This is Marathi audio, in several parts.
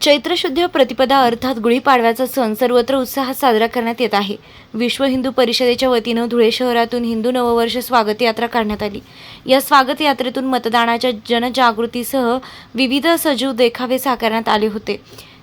चैत्रशुद्ध प्रतिपदा अर्थात गुढीपाडव्याचा सण सर्वत्र उत्साहात साजरा करण्यात येत आहे. विश्व हिंदू परिषदेच्या वतीनं धुळे शहरातून हिंदू नववर्ष स्वागत यात्रा काढण्यात आली. या स्वागत यात्रेतून मतदानाच्या जनजागृतीसह विविध सजीव देखावे साकारण्यात आले होते.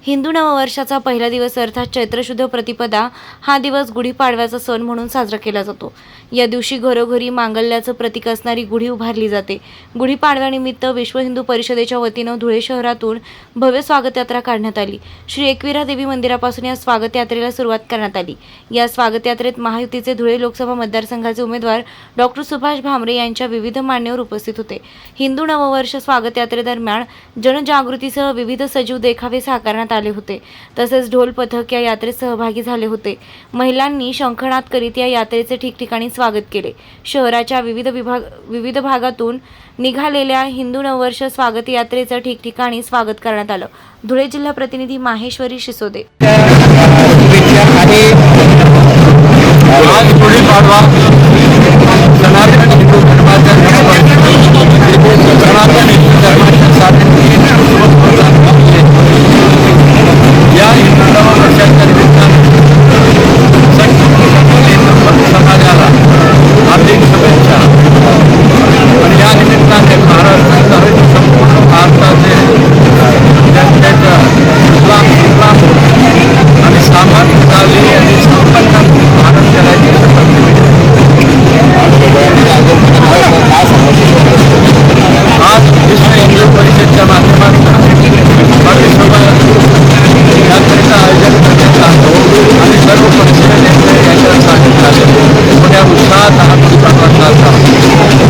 हिंदू नववर्षाचा पहिला दिवस अर्थात चैत्रशुद्ध प्रतिपदा हा दिवस गुढीपाडव्याचा सण म्हणून साजरा केला जातो. या दिवशी घरोघरी मांगल्याचं प्रतीक असणारी गुढी उभारली जाते. गुढीपाडव्यानिमित्त विश्व हिंदू परिषदेच्या वतीनं धुळे शहरातून भव्य स्वागतयात्रा काढण्यात आली. श्री एकविरा देवी मंदिरापासून या स्वागतयात्रेला सुरुवात करण्यात आली. या स्वागतयात्रेत महायुतीचे धुळे लोकसभा मतदारसंघाचे उमेदवार डॉक्टर सुभाष भामरे यांच्या विविध मान्यवर उपस्थित होते. हिंदू नववर्ष स्वागतयात्रेदरम्यान जनजागृतीसह विविध सजीव देखावे साकारण्यात आले होते. तसेच ढोल पथक या यात्रेत सहभागी झाले होते. महिलांनी शंखनाद करीत या यात्रेचे ठिकठिकाणी स्वागत केले. शहराच्या विविध विभाग विविध भागातून निघालेल्या हिंदू नववर्ष स्वागत यात्रेचं ठिकठिकाणी स्वागत करण्यात आलं. धुळे जिल्हा प्रतिनिधी माहेश्वरी शिसोदे. आज た、楽しかった。